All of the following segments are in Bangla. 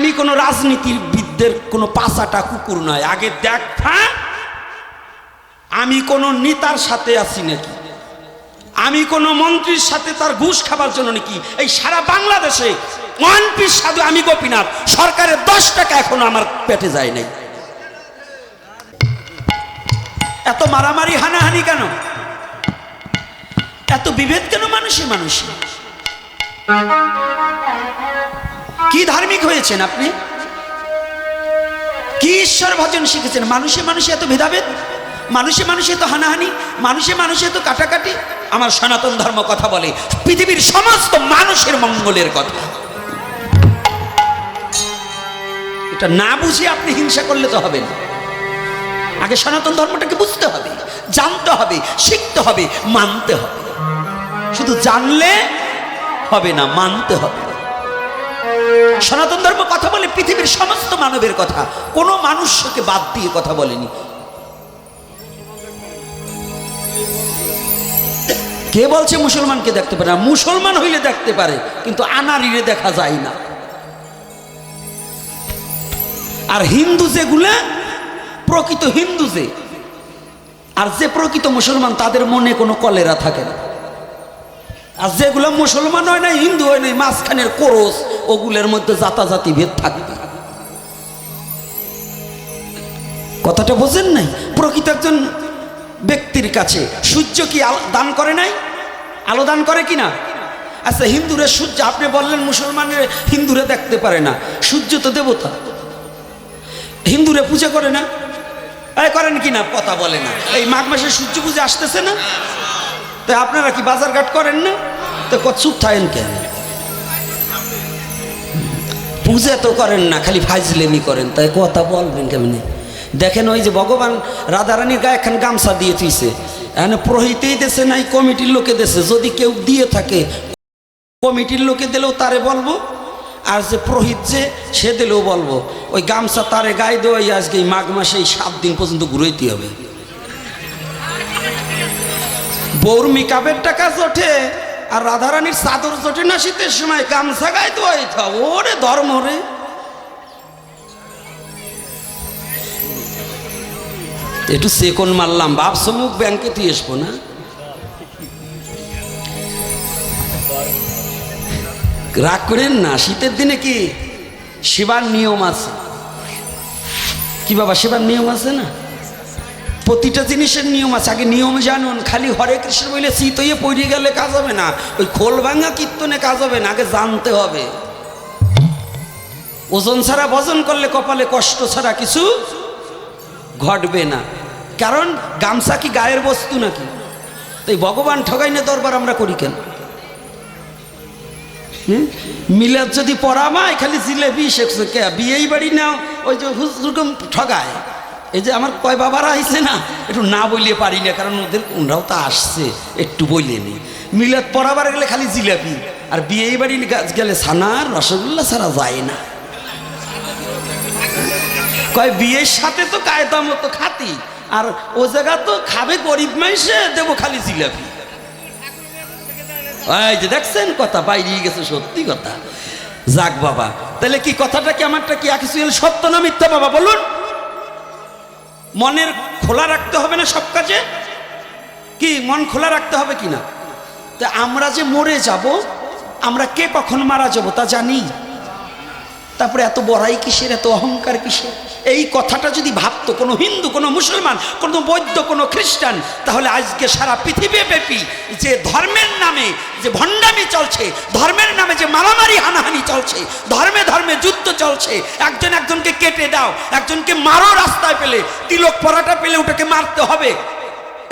আমি কোনো রাজনীতিবিদদের কোনো পাশাটা কুকুর নয়। আগে দেখ হ্যাঁ? আমি কোনো নেতার সাথে আছি নাকি? আমি কোনো মন্ত্রীর সাথে তার ঘুষ খাবার জন্য নাকি? এই সারা বাংলাদেশে ওয়ান পিস সাধু আমি গোপীনাথ। সরকারের দশ টাকা এখনও আমার পেটে যায় নাই। এত মারামারি, হানাহানি কেন? এত বিভেদ কেন মানুষে মানুষে? কি ধার্মিক হয়েছেন আপনি? কি ঈশ্বর ভজন শিখেছেন? মানুষে মানুষে এত ভেদাভেদ? মানুষে মানুষে তো হানাহানি? মানুষে মানুষে তো কাটাকাটি? আমার সনাতন ধর্ম কথা বলে, পৃথিবীর সমস্ত মানুষের মঙ্গলের কথা। এটা না বুঝে আপনি হিংসা করলে তো হবে না। আগে সনাতন ধর্মটাকে বুঝতে হবে, জানতে হবে, শিখতে হবে, মানতে হবে। শুধু জানলে হবে না, মানতে হবে। সনাতন ধর্ম কথা বলে পৃথিবীর সমস্ত মানবের কথা। কোনো মানুষকে বাদ দিয়ে কথা বলেনি। কে বলছে মুসলমানকে দেখতে পারে না? মুসলমান হইলে দেখতে পারে, কিন্তু আনারিরে দেখা যায় না। আর হিন্দু যেগুলা, প্রকৃত হিন্দু যে, আর যে প্রকৃত মুসলমান, তাদের মনে কোনো কলেরা থাকে না। আর যেগুলো মুসলমান হয় না, হিন্দু হয় নাই মাঝখানের কোরস, ওগুলোর মধ্যে জাতাজাতি ভেদ থাকবে। কথাটা বোঝেন নাই? প্রকৃত একজন ব্যক্তির কাছে সূর্য কি দান করে নাই? আলো দান করে কি না আচ্ছা হিন্দুরে সূর্য, আপনি বললেন মুসলমানের হিন্দুরে দেখতে পারে না, সূর্য তো দেবতা। হিন্দুরে পূজা করে না? করেন কি না কথা বলে না। এই মাঘ মাসে সূর্য পূজা আসতেছে না? তো আপনারা কি বাজার ঘাট করেন না? তো কত চুপ থাকেন কেন? পূজা তো করেন না, খালি ফাইজলেমি করেন, তাই কথা বলবেন কেমনি? দেখেন ওই যে ভগবান রাধারানীর গায়ে এখন গামছা দিয়ে তুইছে এখানে প্রহিতেই দেশে নাই, কমিটির লোকে দেশে। যদি কেউ দিয়ে থাকে, কমিটির লোকে দিলেও তারে বলব, আর যে প্রহিত যে, সে দিলেও বলব। ওই গামছা তারে গায়ে দেওয়াই আজকে এই মাঘ মাসে এই সাত দিন পর্যন্ত ঘুরাইতে হবে। বৌর মিকাপের টাকা জোটে আর রাধারানীর চাদর জোটে না শীতের সময় গামছা গায়ে দেওয়াই থা ওরে ধর্ম রে। একটু সেকন মারলাম বাপ সমুখ ব্যাংকে তুই আসব না? রাগ করেন না, শীতের দিনে কি সেবার নিয়ম আছে? কি বাবা, সেবার নিয়ম আছে না? প্রতিটা জিনিসের নিয়ম আছে। আগে নিয়ম জানুন, খালি হরে কৃষ্ণ বলে শীত হয়ে পড়ে গেলে কাজ হবে না। ওই খোল ভাঙা কীর্তনে কাজ হবে না, আগে জানতে হবে। ওজন ছাড়া ভজন করলে কপালে কষ্ট ছাড়া কিছু ঘটবে না। কারণ গামছা কি গায়ের বস্তু নাকি? তাই ভগবান ঠগাই না দরবার আমরা করি কেন? মিলাদ যদি পড়ামায় খালি জিলেবি শেখছে বিয়েই বাড়ি নাও, ওই যে হুজুরকম ঠগায়। এই যে আমার কয় বাবারা আইছে না, একটু না বললে পারি না, কারণ ওদের ওনারাও তো আসছে, একটু বললে নি মিলাদ পড়াবার গেলে খালি জিলাপি, আর বিয়েই বাড়ি গেলে ছানার রসগোল্লা ছাড়া যায় না। কয়, বিয়ের সাথে তো কায়দা মতো খাতি, আর ও জায়গা তো খাবে গরিব মাইসে, দেবো খালি জিলাপি। এই যে দেখছেন কথা, বাইরে গেছে সত্যি কথা। যাক বাবা, তাহলে কি কথাটা কি আমারটা কি অ্যাকচুয়াল সত্য না মিথ্যা বাবা, বলুন। মনের খোলা রাখতে হবে না সব কাজে? কি, মন খোলা রাখতে হবে কি না? তা আমরা যে মরে যাব, আমরা কে কখন মারা যাব তা জানি। তারপরে এত বড়াই কিসের, এত অহংকার কিসের? এই কথাটা যদি ভাবতো কোনো হিন্দু, কোনো মুসলমান, কোনো বৌদ্ধ, কোনো খ্রিস্টান, তাহলে আজকে সারা পৃথিবী ব্যাপী যে ধর্মের নামে যে ভণ্ডামি চলছে, ধর্মের নামে যে মারামারি হানাহানি চলছে, ধর্মে ধর্মে যুদ্ধ চলছে, একজন একজনকে কেটে দাও, একজনকে মারো রাস্তায় পেলে, তিলক পরাটা পেলে ওটাকে মারতে হবে।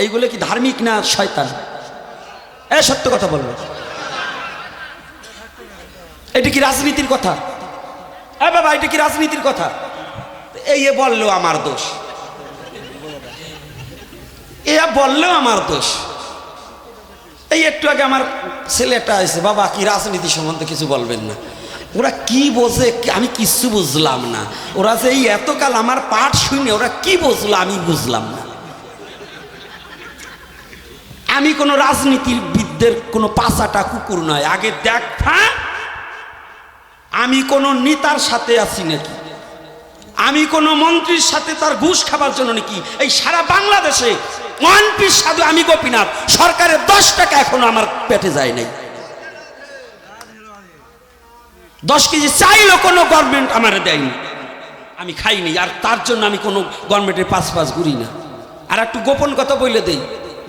এইগুলো কি ধার্মিক না শয়তান? এ সত্য কথা বলব। এটা কি রাজনীতির কথা? এ বাবা, এটা কি রাজনীতির কথা? এই এ বলল আমার দোষ। এ বললেও আমার দোষ। এই একটু আগে আমার ছেলেটা আছে বাবা, কি রাজনীতি সম্বন্ধে কিছু বলবেন না। ওরা কি বোঝে আমি কিচ্ছু বুঝলাম না। ওরা যে এই এতকাল আমার পাঠ শুনে, ওরা কি বুঝলো আমি বুঝলাম না। আমি কোনো রাজনীতিবিদদের কোনো পাশাটা কুকুর নয়। আগে দেখ হ্যাঁ? আমি কোনো নেতার সাথে আছি নাকি? আমি কোনো মন্ত্রীর সাথে তার ঘুষ খাবার জন্য নাকি? এই সারা বাংলাদেশে ওয়ান পিস সাধু আমি গোপীনাথ, সরকারের দশ টাকা এখনও আমার পেটে যায় নাই। দশ কেজি চাইলো কোনো গভর্নমেন্ট আমার দেয়নি। আমি খাইনি, আর তার জন্য আমি কোনো গভর্নমেন্টের পাশ পাশ ঘুরি না। আর একটু গোপন কথা বলে দেই।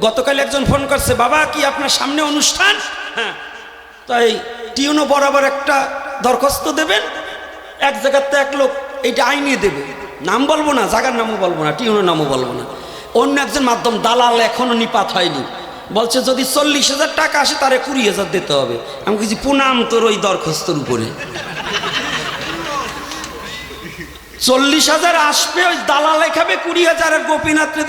গতকাল একজন ফোন করছে, বাবা, কি আপনার সামনে অনুষ্ঠান? হ্যাঁ। তাই টিউনো বরাবর একটা দরখাস্ত দেবেন? এক জায়গাতে এক লোক এইটা আইনে দেবে। নাম বলব না, জাগার নামও বলব না, টিউনের নামও বলব না। অন্য একজন মাধ্যম, দালাল এখনও নিপাত হয়নি। বলছে, যদি চল্লিশ হাজার টাকা আসে, তারে কুড়ি হাজার দিতে হবে। আমি কিছু পুনাম তোর ওই দরখাস্তর উপরে। চল্লিশ হাজার আসবে, ওই দালালে খাবে, কুড়ি হাজার, আর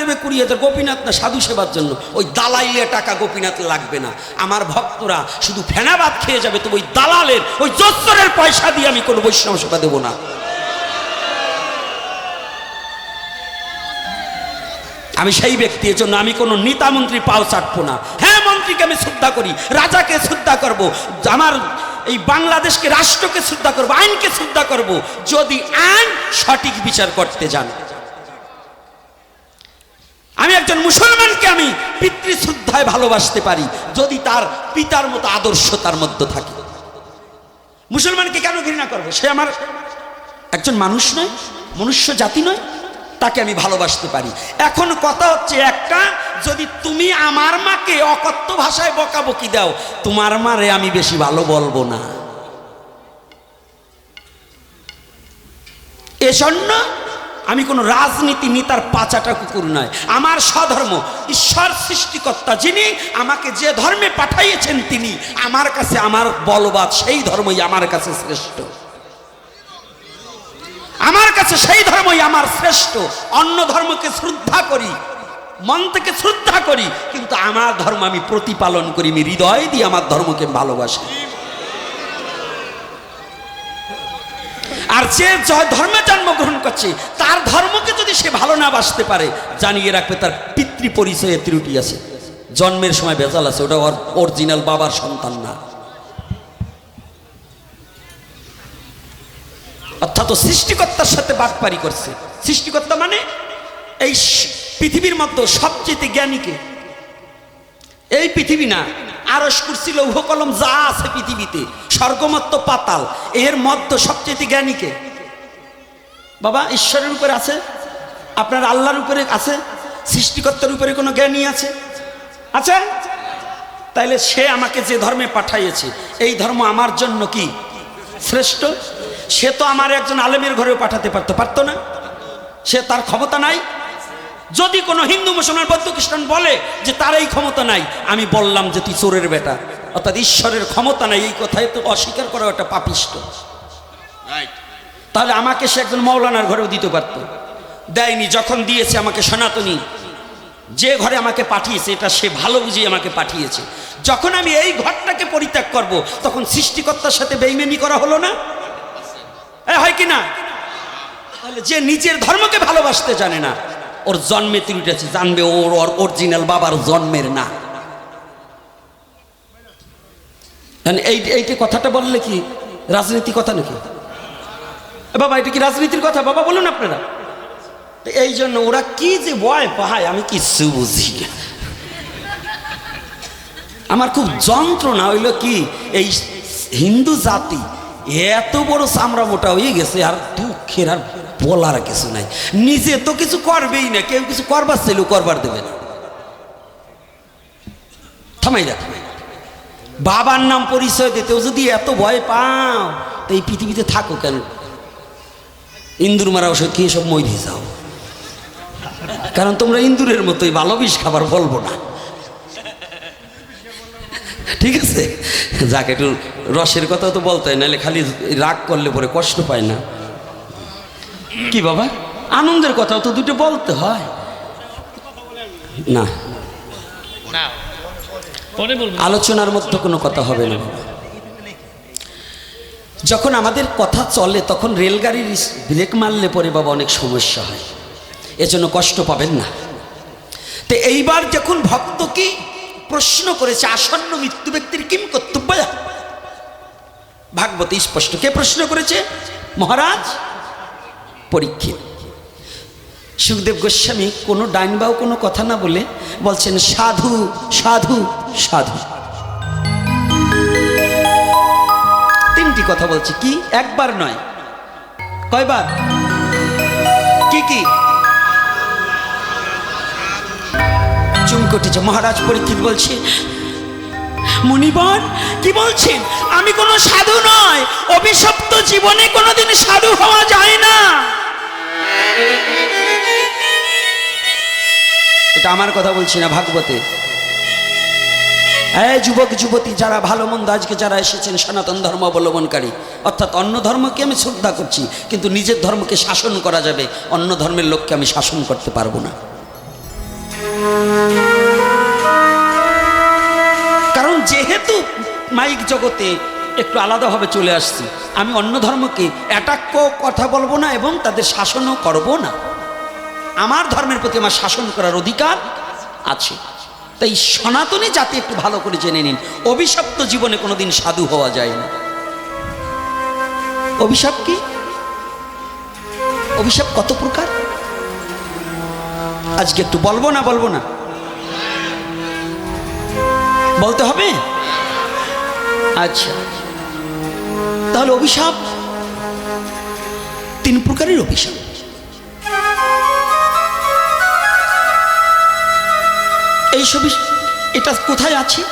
দেবে কুড়ি হাজার। গোপীনাথ না, সাধু সেবার জন্য। ওই দালাইলে টাকা গোপীনাথ লাগবে না। আমার ভক্তরা শুধু ফেনাবাদ খেয়ে যাবে তো ওই দালালের, ওই জোস্তরের পয়সা দিয়ে আমি কোনো বৈষ্ণব সেবা দেবো না। আমি সেই ব্যক্তি এর জন্য আমি কোনো নেতা মন্ত্রী পাও চাটবো না। হ্যাঁ মন্ত্রীকে আমি শ্রদ্ধা করি, রাজাকে শ্রদ্ধা করব। আমার এই বাংলাদেশকে রাষ্ট্রকে শ্রদ্ধা করব, আইনকে শ্রদ্ধা করব, যদি আইন সঠিক বিচার করতে যান। আমি একজন মুসলমানকে আমি পিতৃ শ্রদ্ধায় ভালোবাসতে পারি, যদি তার পিতার মতো আদর্শ তার মধ্যে থাকে। মুসলমানকে কেন ঘৃণা করব? সে আমার একজন মানুষ নয়, মনুষ্য জাতি নয় তাকে আমি ভালোবাসতে পারি। এখন কথা হচ্ছে একটা, যদি তুমি আমার মাকে অকথ্য ভাষায় বকাবকি দাও, তোমার মারে আমি বেশি ভালো বলব না। এজন্য আমি কোনো রাজনীতি নেতার পাচাটা কুকুর নয়। আমার স্বধর্ম, ঈশ্বর সৃষ্টিকর্তা যিনি, আমাকে যে ধর্মে পাঠাইয়েছেন তিনি, আমার কাছে, আমার বলবাদ সেই ধর্মই আমার কাছে শ্রেষ্ঠ। কাছে সেই ধর্মই আমার শ্রেষ্ঠ। অন্য ধর্মকে শ্রদ্ধা করি, মন থেকে শ্রদ্ধা করি, কিন্তু আমার ধর্ম আমি প্রতিপালন করি, আমি হৃদয় দিয়ে আমার ধর্মকে ভালোবাসি। আর যে ধর্মে জন্মগ্রহণ করছে, তার ধর্মকে যদি সে ভালো না বাসতে পারে, জানিয়ে রাখবে তার পিতৃ পরিচয়ে ত্রুটি আছে। জন্মের সময় বেজাল আছে, ওটা অরিজিনাল বাবার সন্তান না। অর্থাৎ সৃষ্টিকর্তার সাথে বাটপারি করছে। সৃষ্টিকর্তা মানে এই পৃথিবীর মধ্যে সবচেয়ে জ্ঞানীকে। এই পৃথিবী না, আরস কুরসি, লৌহ কলম যা আছে পৃথিবীতে, স্বর্গমত্ত পাতাল, এর মধ্য সবচেয়ে জ্ঞানীকে। বাবা, ঈশ্বরের উপরে আছে? আপনার আল্লাহর উপরে আছে? সৃষ্টিকর্তার উপরে কোনো জ্ঞানী আছে? আছে? তাইলে সে আমাকে যে ধর্মে পাঠাইয়েছে, এই ধর্ম আমার জন্য কি? শ্রেষ্ঠ? সে তো আমার একজন আলেমের ঘরেও পাঠাতে পারতো পারতো না। সে তার ক্ষমতা নাই। যদি কোনো হিন্দু মুসলমান বৌদ্ধ খ্রিস্টান বলে যে তার এই ক্ষমতা নাই আমি বললাম যে তুই চোরের বেটা। অর্থাৎ ঈশ্বরের ক্ষমতা নাই এই কথায় তো অস্বীকার করা একটা পাপিষ্ট। তাহলে আমাকে সে একজন মৌলানার ঘরেও দিতে পারত। দেয়নি যখন দিয়েছে আমাকে সনাতনী। যে ঘরে আমাকে পাঠিয়েছে এটা সে ভালো বুঝিয়ে আমাকে পাঠিয়েছে। যখন আমি এই ঘরটাকে পরিত্যাগ করব তখন সৃষ্টিকর্তার সাথে বেইমেনি করা হলো না? হয় কি না? তাহলে যে নিজের ধর্মকে ভালোবাসতে জানে না, ওর জন্মে ত্রুটি জানবে ওর ওর অরিজিনাল বাবার জন্মের না। এই, এইটা কথাটা বললে কি রাজনীতি কথা নাকি? বাবা, এটা কি রাজনীতির কথা? বাবা, বলুন আপনারা। এই জন্য ওরা কি যে ভয় পায়, আমি কিচ্ছু বুঝি আমার খুব যন্ত্রণা হইল কি, এই হিন্দু জাতি এত বড় চামড়া মোটা হয়ে গেছে, আর দুঃখের আর বলার কিছু নাই। নিজে তো কিছু করবেই না, কেউ কিছু করবার চাইলেও করবার দেবে না। থামাই রাখ বাবার নাম পরিচয় দিতেও যদি এত ভয় পাও, তো এই পৃথিবীতে থাকো কেন? ইন্দুর মারা ওষুধ খেয়ে সব মরে যাও। কারণ তোমরা ইন্দুরের মতোই ভালো বিষ খাবার বলব না। ঠিক আছে? যাক একটু রসের কথা তো বলতে হয় নাহলে খালি রাগ করলে পরে কষ্ট পায় না। কি বাবা? আনন্দের কথাও তো দুটো বলতে হয়। না। আলোচনার মধ্যে কোনো কথা হবে না। যখন আমাদের কথা চলে তখন রেলগাড়ির ব্রেক মারলে পরে বাবা অনেক সমস্যা হয়। এজন্য কষ্ট পাবেন না। তো এইবার যখন ভক্ত কি প্রশ্ন করেছে, আসন্ন মৃত্যু ব্যক্তির কিম কর্তব্য? ভাগবত স্পষ্ট কে প্রশ্ন করেছে? মহারাজ, পরীক্ষিত। সুখদেব গোস্বামী কোনো ডাইন বাও কোনো কথা না বলে বলছেন, সাধু সাধু সাধু। তিনটি কথা বলছি, কি? একবার নয়। কয়বার? কি কি? চুমকটিছে মহারাজ পরীক্ষিত বলছে মুনিবর কি বলছেন? আমি কোনো সাধু নয়। অভিশপ্ত জীবনে কোনোদিন সাধু হওয়া যায় না। এটা আমার কথা বলছি না, ভাগবতে। হ্যাঁ যুবক, যুবতী, যারা ভালো মন্দ, আজকে যারা এসেছেন, সনাতন ধর্ম অবলম্বনকারী, অর্থাৎ অন্য ধর্মকে আমি শ্রদ্ধা করছি, কিন্তু নিজের ধর্মকে শাসন করা যাবে, অন্য ধর্মের লোককে আমি শাসন করতে পারব না। যেহেতু মাইক জগতে একটু আলাদাভাবে চলে আসছি, আমি অন্য ধর্মকে অ্যাটাক কথা বলব না এবং তাদের শাসনও করব না। আমার ধর্মের প্রতি আমার শাসন করার অধিকার আছে। তাই সনাতনী জাতি একটু ভালো করে জেনে নিন, অভিশপ্ত জীবনে কোনোদিন সাধু হওয়া যায় না। অভিশাপ কি? অভিশাপ কত প্রকার? আজকে একটু বলব না বলব না? বলতে হবে? আচ্ছা। তাহলে অভিশাপ? তিন প্রকারের অভিশাপ। এই সবই এটা কোথায় আছে?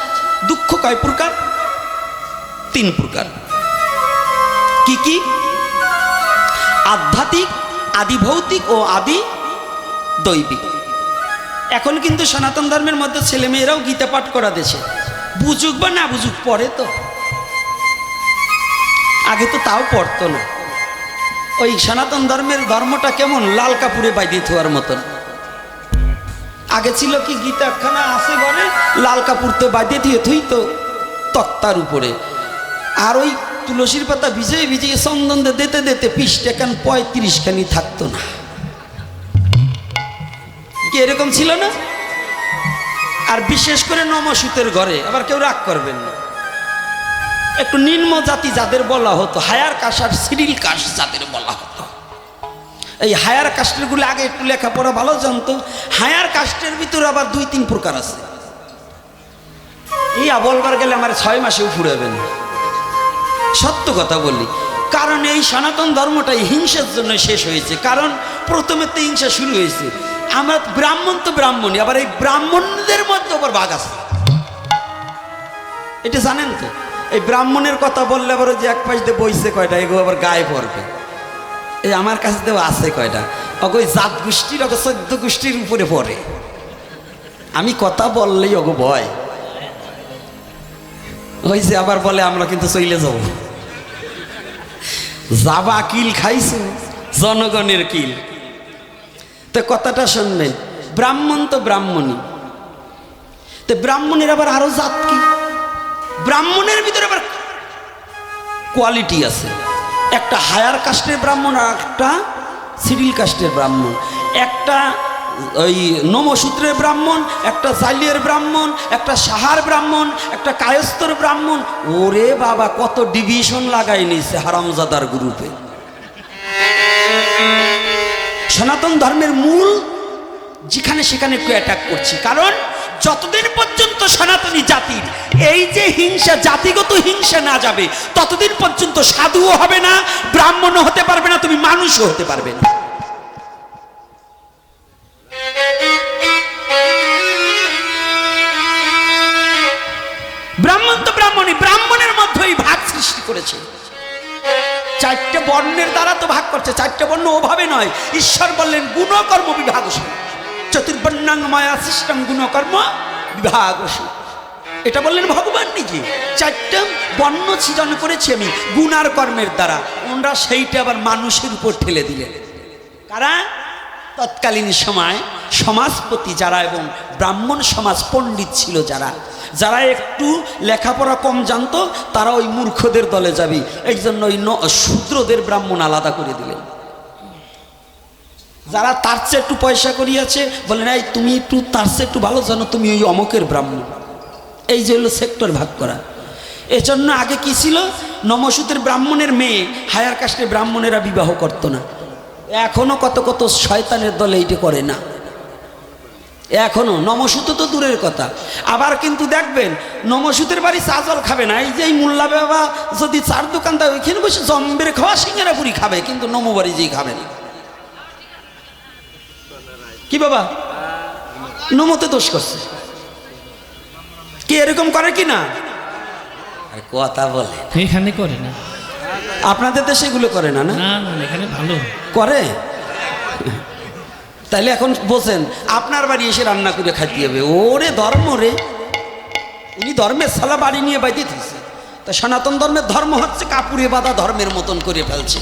দুঃখ কয় প্রকার? তিন প্রকার। কি কি? আধ্যাত্মিক আদি ভৌতিক ও আদি দৈবিক। এখন কিন্তু সনাতন ধর্মের মধ্যে ছেলেমেয়েরাও গীতা পাঠ করা দেছে বুঝুক বা না বুঝুক, পড়ে তো। আগে তো তাও পড়তো না। ওই সনাতন ধর্মের ধর্মটা কেমন? লাল কাপুরে বাইদিয়ে থোয়ার মতন। আগে ছিল কি গীতাখানা আছে ঘরে? লাল কাপুর তো বাঁধিয়ে দিয়ে থুই তো তক্তার উপরে। আর ওই তুলসীর পাতা ভিজিয়ে ভিজিয়ে চন্দন দিতে দিতে পিসটা কেন পঁয়ত্রিশ খানি থাকতো না। কি এরকম ছিল না? আর বিশেষ করে নমসূতের ঘরে, আবার কেউ রাগ করবেন না। একটু নিম্ন জাতি যাদের বলা হতো, হায়ার কাশ আর সিরিল কাশ যাদের বলা হতো। এই হায়ার কাস্টেরগুলো আগে একটু লেখাপড়া ভালো জানতো, হায়ার কাস্টের ভিতরে আবার দুই, তিন প্রকার আছে। এই বলবার গেলে আমার ছয় মাসেও ফুরাবে না। সত্য কথা বলি, কারণ এই সনাতন ধর্মটাই হিংসার জন্য শেষ হয়েছে। কারণ প্রথমে তো হিংসা শুরু হয়েছে। আমরা ব্রাহ্মণ তো ব্রাহ্মণই, আবার এই ব্রাহ্মণদের মধ্যে আবার বাঘ আছে। এটা জানেন তো? এই ব্রাহ্মণের কথা বললে আবার যে এক পাশ দিয়ে বইছে কয়টা এগুলো আবার গায়ে পড়বে। এই আমার কাছে তো আছে কয়টা। ওই জাত গোষ্ঠীর, অগ চোদ্দ গোষ্ঠীর উপরে পড়ে। আমি কথা বললেই অগো ভয়। ওই যে আবার বলে, আমরা কিন্তু চইলে যাব। যাবা কিল খাইছো? জনগণের কিল। তো কথাটা শুনবেন। ব্রাহ্মণ তো ব্রাহ্মণই। তো ব্রাহ্মণের আবার আরও জাত কি? ব্রাহ্মণের ভিতরে আবার কোয়ালিটি আছে। একটা হায়ার কাস্টের ব্রাহ্মণ আর একটা সিডিল কাস্টের ব্রাহ্মণ। একটা ওই নমসূত্রের ব্রাহ্মণ, একটা জালিয়ের ব্রাহ্মণ, একটা সাহার ব্রাহ্মণ, একটা কায়স্তর ব্রাহ্মণ। ওরে বাবা, কত ডিভিশন লাগাই নিছে হারামজাদার গ্রুপে। সনাতন ধর্মের মূল যেখানে সেখানে একটু অ্যাটাক করছি। কারণ যতদিন পর্যন্ত সনাতনী জাতির এই যে হিংসা, জাতিগত হিংসা না যাবে, ততদিন পর্যন্ত সাধুও হবে না, ব্রাহ্মণও হতে পারবে না, তুমি মানুষও হতে পারবে না। ভাগ চারটে বর্ণ, ওভাবে নয়। ঈশ্বর বললেন, গুণকর্ম বিভাগ চতুর্বর্ণাঙ্গ মায়া সিস্টেম গুণকর্ম বিভাগ এটা বললেন ভগবান নিজে। চারটা বর্ণ সৃজন করেছি আমি গুণার কর্মের দ্বারা। ওনারা সেইটা আবার মানুষের উপর ঠেলে দিলেন। কারা? তৎকালীন সময় সমাজপতি যারা এবং ব্রাহ্মণ সমাজ পণ্ডিত ছিল যারা যারা একটু লেখাপড়া কম জানতো, তারা ওই মূর্খদের দলে যাবে। এই জন্য ওই ন- শূদ্রদের ব্রাহ্মণ আলাদা করে দিলেন। যারা তার চেয়ে একটু পয়সা করিয়াছে বলেন এই তুমি একটু তার চেয়ে একটু ভালো জানো, তুমি ওই অমকের ব্রাহ্মণ। এই যে হলো সেক্টর ভাগ করা। এজন্য আগে কি ছিল? নমসূত্রের ব্রাহ্মণের মেয়ে হায়ার কাস্টের ব্রাহ্মণেরা বিবাহ করতো না। এখনও কত কত শয়তানের দলে এইটা করে না। এখনও নমসূত তো দূরের কথা। আবার কিন্তু দেখবেন নমসূতের বাড়ি চা জল খাবে না এই যে এই মোল্লা বাবা যদি চার দোকান দেয় ওইখানে বসে জম্বের খাওয়া সিঙ্গারা পুরি খাবে কিন্তু নমো বাড়ি যেই খাবে না। কি বাবা? নমতে দোষ করছে। কি এরকম করে কি না? আর কথা বলে। এখানে করে না। আপনাদের দেশে এগুলো করে না না না? না না, এখানে ভালো। করে? তাহলে এখন বোঝেন আপনার বাড়ি এসে রান্না করে খাইতে হবে। ওরে ধর্ম রে। উনি ধর্মের সালা বাড়ি নিয়ে বাইতে দিয়েছে তা সনাতন ধর্মের ধর্ম হচ্ছে কাপুরে বাঁধা ধর্মের মতন করে ফেলছে।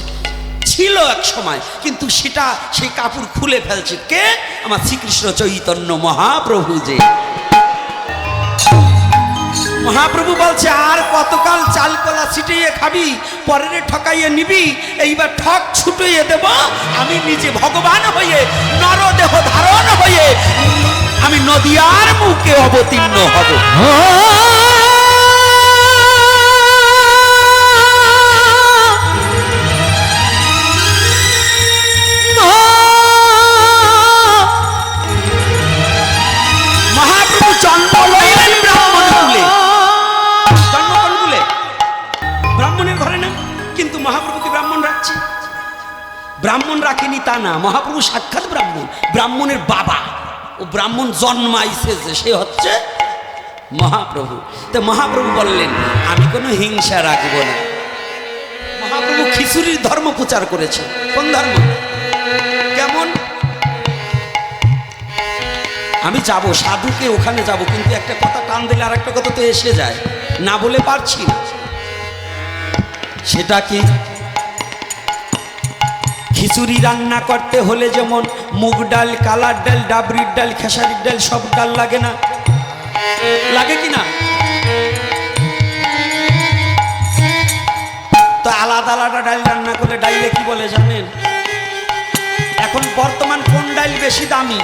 ছিল এক সময়, কিন্তু সেটা সেই কাপড় খুলে ফেলছে। কে? আমার শ্রীকৃষ্ণ চৈতন্য মহাপ্রভু যে। মহাপ্রভু বলছে, আর কতকাল চাল কলা ছিটিয়ে খাবি, পরের ঠকাইয়ে নিবি, এইবার ঠক ছুটিয়ে দেব, আমি নিজে ভগবান হয়ে, নরদেহ ধারণ হয়ে, আমি নদিয়ার মুখে অবতীর্ণ হব। ব্রাহ্মণ ব্রাহ্মণ রাখেনি তা না মহাপ্রভু সাক্ষাৎ ব্রাহ্মণ। ব্রাহ্মণের বাবা, ও ব্রাহ্মণ জন্মাইছে যে, সে হচ্ছে মহাপ্রভু। তো মহাপ্রভু বললেন, আমি কোনো হিংসা রাখব না। মহাপ্রভু খিচুড়ির ধর্ম প্রচার করেছে। কোন ধর্ম? কেমন? আমি যাব, সাধুকে ওখানে যাব, কিন্তু একটা কথা টান দিলে আর একটা কথা তো এসে যায়। না বলে পারছি না। সেটা কি খিচুড়ি রান্না করতে হলে যেমন মুগ ডাল কালার ডাল ডাবরির ডাল খেসারির ডাল সব ডাল লাগে না? লাগে কি না? তো আলাদা আলাদা ডাল রান্না করলে ডাইলে কি বলে জানেন? এখন বর্তমান কোন ডাল বেশি দামি?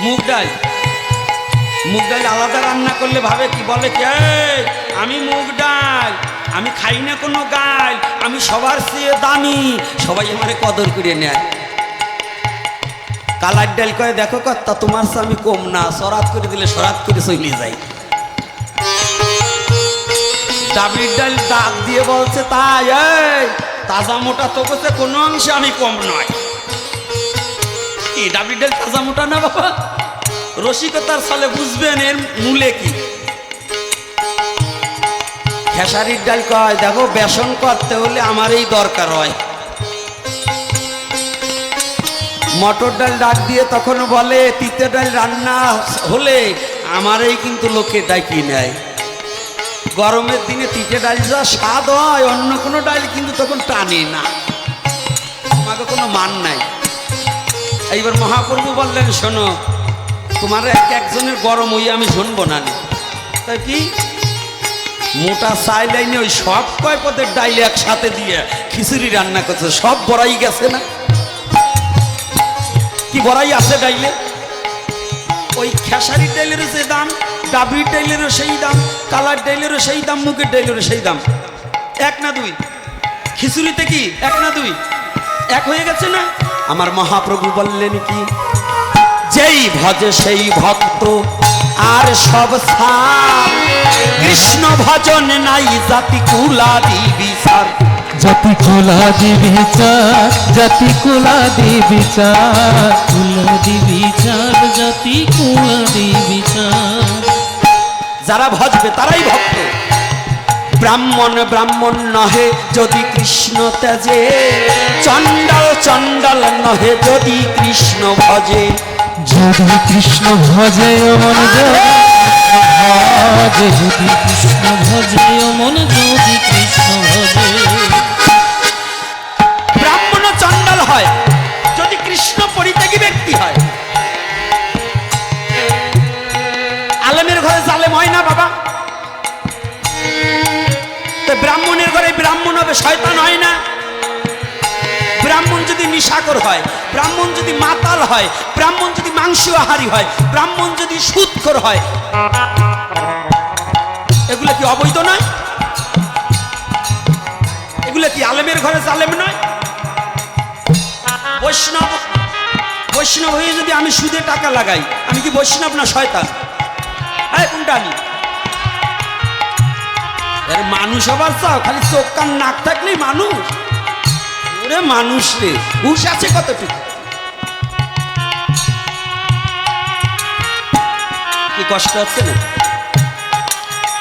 মুগ ডাল। মুগ ডাল আলাদা রান্না করলে ভাবে কি? বলে কি "এই, আমি মুগ ডাল। আমি খাই না কোনো গাল আমি সবার চেয়ে দামি। সবাই আমারে কদর করে নেয়। কালার ডাল কয়ে, দেখো কর্তা, তোমার আমি কম না। সরাত করে দিলে সরাত করে চলে যাই। ডাবলির ডাল দাগ দিয়ে বলছে, তাই, এই, তাজা মোটা তো বলছে কোনো অংশে আমি কম নয়। কি ডাবলি ডাল তাজা মোটা না বাবা? রসিকতার সালে বুঝবেন এর মূলে কি? খেসারির ডাল কয়, দেখো, বেসন করতে হলে আমার এই দরকার হয়। মটর ডাল ডাক দিয়ে তখন বলে, তিতে ডাল রান্না হলে আমারই কিন্তু লোকে ডাকি নেয়। গরমের দিনে তিতে ডাল যা স্বাদ হয়, অন্য কোনো ডাল কিন্তু তখন টানে না। তোমাকে কোনো মান নাই। এইবার মহাপ্রভু বললেন, শোনো, তোমার এক একজনের গরম ওই আমি শুনব না তাই কি? মোটা সাই লাইনে ওই সব কয় পদের ডাইল একসাথে দিয়ে খিচুড়ি রান্না করছে, সব বড়াই গেছে না? কি বড়াই আছে ডাইলে? ওই খেসারি ডাইলেরও যে দাম, ডাবরি ডাইলেরও সেই দাম, কালার ডাইলেরও সেই দাম, মুগের ডাইলেরও সেই দাম। এক না দুই? খিচুড়িতে কি এক না দুই? এক হয়ে গেছে না? আমার মহাপ্রভু বললেন কি, যেই ভজে সেই ভক্ত আর সব সার। কৃষ্ণ ভজন নাই জাতি কুলাদি বিচার জাতি কোলা দিবি চার জাতি কোলা দিবি চার। কুলা দিবি চার জাতি কুলা দিবি চার। যারা ভজবে তারাই ভক্ত। ব্রাহ্মণ ব্রাহ্মণ নহে যদি কৃষ্ণ তেজে চণ্ডাল চণ্ডাল নহে যদি কৃষ্ণ ভজে। যদি কৃষ্ণ ভজে মন যদি কৃষ্ণ ভজে মন যদি কৃষ্ণ ভজে ব্রাহ্মণ চণ্ডাল হয়, যদি কৃষ্ণ পরিত্যাগী ব্যক্তি হয়। আলেমের ঘরে জালেম হয় না বাবা। তো ব্রাহ্মণের ঘরে ব্রাহ্মণ হবে, শয়তান হয় না। যদি নিশাকর হয়, ব্রাহ্মণ যদি মাতাল হয়, ব্রাহ্মণ যদি মাংস আহারি হয়, ব্রাহ্মণ যদি সুৎখর হয়, এগুলো কি অবৈধ নয়? এগুলো কি আলেমের ঘরে জালেম নয়? বৈষ্ণব বৈষ্ণব হয়ে যদি আমি সুদে টাকা লাগাই, আমি কি বৈষ্ণব না শয়তান? হ্যাঁ কোনটা আমি মানুষ আবার চাও, খালি চোখ কান নাক থাকলেই মানুষ। ওরে মানুষ রে। হুশ আছে কতটুকু? কি কষ্ট হচ্ছে না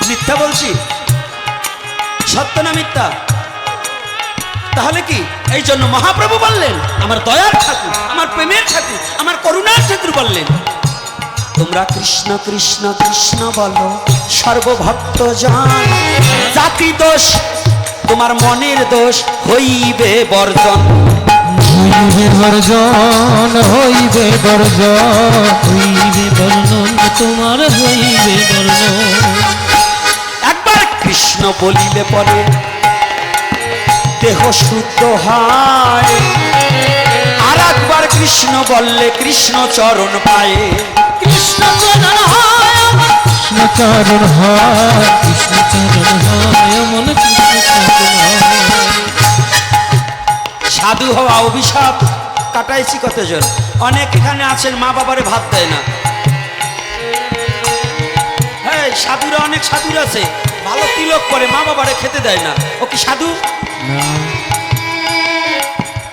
মিথ্যা বলছি? সত্য না মিথ্যা? তাহলে কি? এই জন্য মহাপ্রভু বললেন, আমার দয়ার ঠাকুর, আমার প্রেমের ঠাকুর, আমার করুণার ঠাকুর বললেন, তোমরা কৃষ্ণ কৃষ্ণ কৃষ্ণ বলো, সর্বভক্ত জান, জাতি দোষ তোমার মনের দোষ হইবে বর্জন। হইবে বর্জন হইবে বর্জন হইবে বর্ণন তোমার হইবে বর্ণন। একবার কৃষ্ণ বলিলে পরে দেহ শুদ্ধ হয়। আর একবার কৃষ্ণ বললে কৃষ্ণ চরণ পায়ে। কৃষ্ণ চরণ হয় আমার। কৃষ্ণচরণ হয় কৃষ্ণ চরণ হয় মন কৃষ্ণ সাধু হওয়া অভিশাপ। কাটাইছি কতজন? অনেক এখানে আছেন মা বাবারে ভাত দেয় না। হ্যাঁ সাধুরা অনেক সাধুর আছে। ভালো তিলক করে মা বাবারে খেতে দেয় না। ও কি সাধু?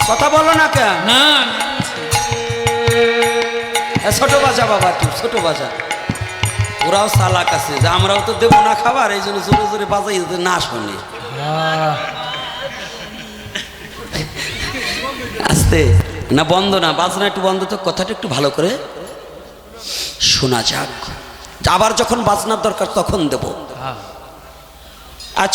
কথা বলো না কেন? না ছোট বাজা বাবা একটু ছোট বাজা। ওরাও সালাক আছে যে আমরাও তো দেবো না খাবার এই জন্য জোরে জোরে বাজাই না শোনে। আস্তে। না বন্ধ না বাজনা একটু বন্ধ তো কথাটা একটু ভালো করে শোনা যাক। আবার যখন বাজনার দরকার তখন দেব। আচ্ছা।